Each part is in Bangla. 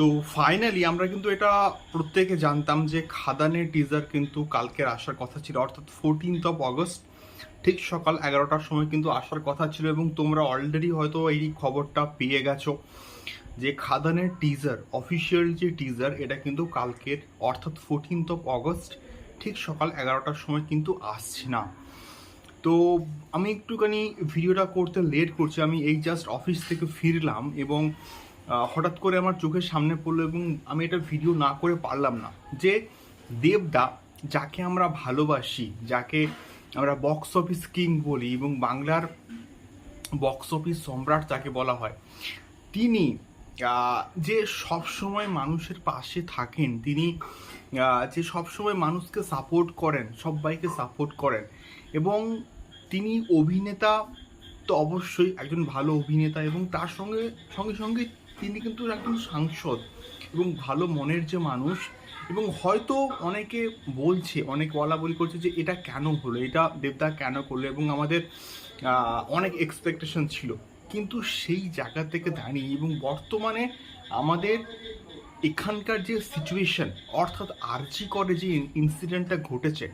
তো ফাইনালি আমরা কিন্তু এটা প্রত্যেকে জানতাম যে খাদানের টিজার কিন্তু কালকের আসার কথা ছিল, অর্থাৎ ফোরটিন্থ অফ অগস্ট ঠিক সকাল এগারোটার সময় কিন্তু আসার কথা ছিল এবং তোমরা অলরেডি হয়তো এই খবরটা পেয়ে গেছো যে খাদানের টিজার অফিসিয়াল যে টিজার এটা কিন্তু কালকের, অর্থাৎ ফোরটিন্থ অফ অগস্ট ঠিক সকাল এগারোটার সময় কিন্তু আসছে না। তো আমি একটুখানি ভিডিওটা করতে লেট করছি, আমি এই জাস্ট অফিস থেকে ফিরলাম এবং হঠাৎ করে আমার চোখের সামনে পড়ল এবং আমি এটা ভিডিও না করে পারলাম না। যে দেবদা, যাকে আমরা ভালোবাসি, যাকে আমরা বক্স অফিস কিং বলি এবং বাংলার বক্স অফিস সম্রাট যাকে বলা হয়, তিনি যে সব সময় মানুষের পাশে থাকেন, তিনি যে সব সময় মানুষকে সাপোর্ট করেন, সবাইকে সাপোর্ট করেন এবং তিনি অভিনেতা তো অবশ্যই, একজন ভালো অভিনেতা এবং তার সঙ্গে সঙ্গে সঙ্গে তিনি কিন্তু একজন সাংসদ এবং ভালো মনের যে মানুষ এবং হয়তো অনেকে বলছে, অনেক বলা বলি করছে যে এটা কেন হলো, এটা দেবদা কেন করল এবং আমাদের অনেক এক্সপেকটেশন ছিল। কিন্তু সেই জায়গা থেকে দাঁড়িয়ে এবং বর্তমানে আমাদের এখানকার যে সিচুয়েশন অর্থাৎ আর্জি করে যে ইনসিডেন্টটা ঘটেছে,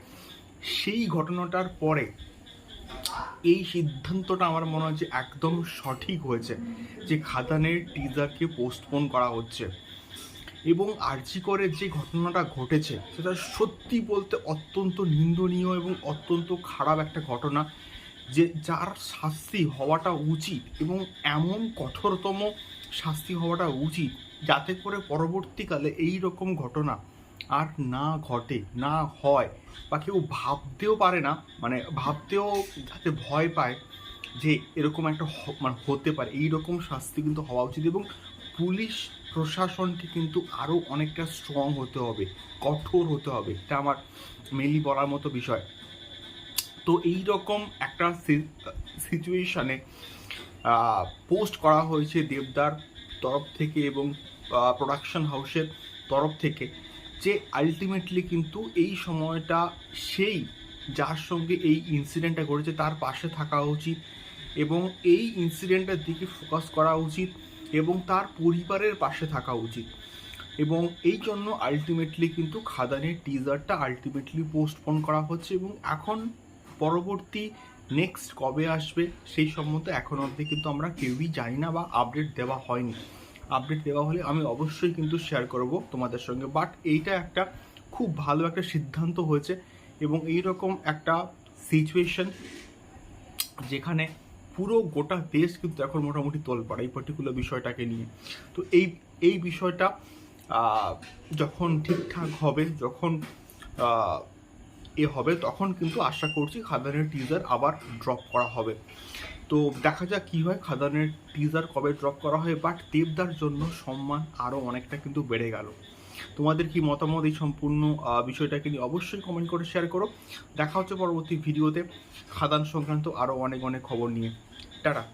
সেই ঘটনাটার পরে এই সিদ্ধান্তটা আমার মনে যে একদম সঠিক হয়েছে, যে খাদানের টিজারকে পোস্টপোন করা হচ্ছে। এবং আর্জি করে যে ঘটনাটা ঘটেছে, সেটা সত্যি বলতে অত্যন্ত নিন্দনীয় এবং অত্যন্ত খারাপ একটা ঘটনা, যে যার শাস্তি হওয়াটা উচিত এবং এমন কঠোরতম শাস্তি হওয়াটা উচিত যাতে করে পরবর্তীকালে এই রকম ঘটনা আর না ঘটে, না হয়, বা কেউ ভাবতেও পারে না মানে ভাবতেও যাতে ভয় পায় যে এরকম একটা মানে হতে পারে। এই রকম শাস্তি কিন্তু হওয়া উচিত এবং পুলিশ প্রশাসনকে কিন্তু আরও অনেকটা স্ট্রং হতে হবে, কঠোর হতে হবে, এটা আমার মেনলি বলার মতো বিষয়। তো এই রকম একটা সিচুয়েশনে পোস্ট করা হয়েছে দেবদার তরফ থেকে এবং প্রোডাকশন হাউসের তরফ থেকে। যে আলটিমেটলি কিন্তু এই সময়টা সেই যার সঙ্গে এই ইনসিডেন্টটা ঘটেছে তার পাশে থাকা উচিত এবং এই ইনসিডেন্টের দিকে ফোকাস করা উচিত এবং তার পরিবারের পাশে থাকা উচিত। এবং এই জন্য আলটিমেটলি কিন্তু খাদানের টিজারটা আলটিমেটলি পোস্টপোন করা হচ্ছে এবং এখন পরবর্তী নেক্সট কবে আসবে সেই সম্বন্ধে এখন অবধি কিন্তু আমরা কেউই জানি না বা আপডেট দেওয়া হয়নি। আপডেট দেওয়া হলে আমি অবশ্যই কিন্তু শেয়ার করব তোমাদের সঙ্গে। বাট এইটা একটা খুব ভালো একটা সিদ্ধান্ত হয়েছে এবং এই রকম একটা সিচুয়েশন যেখানে পুরো গোটা দেশ কিন্তু এখন মোটামুটি তোলপাড় এই পার্টিকুলার বিষয়টাকে নিয়ে। তো এই এই বিষয়টা যখন ঠিকঠাক হবে, যখন এ হবে, তখন কিন্তু আশা করছি খাদানের টিজার আবার ড্রপ করা হবে। তো দেখা যাক কী হয়, খাদানের টিজার কবে ড্রপ করা হয় বাট দেবদার জন্য সম্মান আরও অনেকটা কিন্তু বেড়ে গেল। তোমাদের কি মতামত এই সম্পূর্ণ বিষয়টাকে নিয়ে অবশ্যই কমেন্ট করে শেয়ার করো। দেখা হচ্ছে পরবর্তী ভিডিওতে খাদান সংক্রান্ত আরও অনেক অনেক খবর নিয়ে। টাটা।